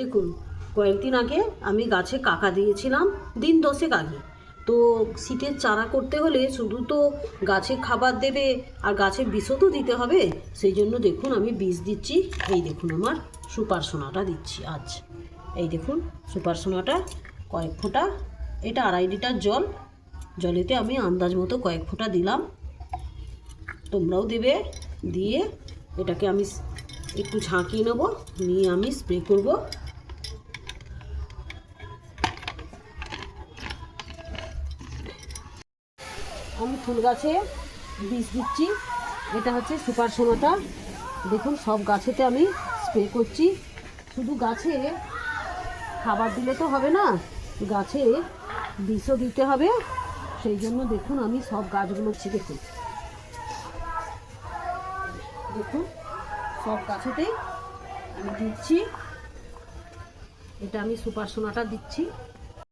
দেখুন, কয়েকদিন আগে আমি গাছে কাকা দিয়েছিলাম, দিন দশেক আগে। তো শীতের চারা করতে হলে শুধু তো গাছে খাবার দেবে আর গাছে বিষও তো দিতে হবে, সেই জন্য দেখুন আমি বীজ দিচ্ছি। এই দেখুন আমার সুপার সোনাটা দিচ্ছি আজ। এই দেখুন, সুপার সোনাটা কয়েক ফোঁটা, এটা আড়াই লিটার জল। জলেতে আমি আন্দাজ মতো কয়েক ফোঁটা দিলাম। তোমরাও দেবে, দিয়ে এটাকে আমি একটু ঝাঁকিয়ে নেব, নিয়ে আমি স্প্রে করব। আমি ফুল গাছে বীজ দিচ্ছি। এটা হচ্ছে সুপার সোনাটা। দেখুন, সব গাছেতে আমি স্প্রে করছি। শুধু গাছে খাবার দিলে তো হবে না, গাছে বিষও দিতে হবে। সেই জন্য দেখুন, আমি সব গাছগুলো দেখুন দেখুন, সব গাছেতেই আমি দিচ্ছি। এটা আমি সুপার সোনাটা দিচ্ছি।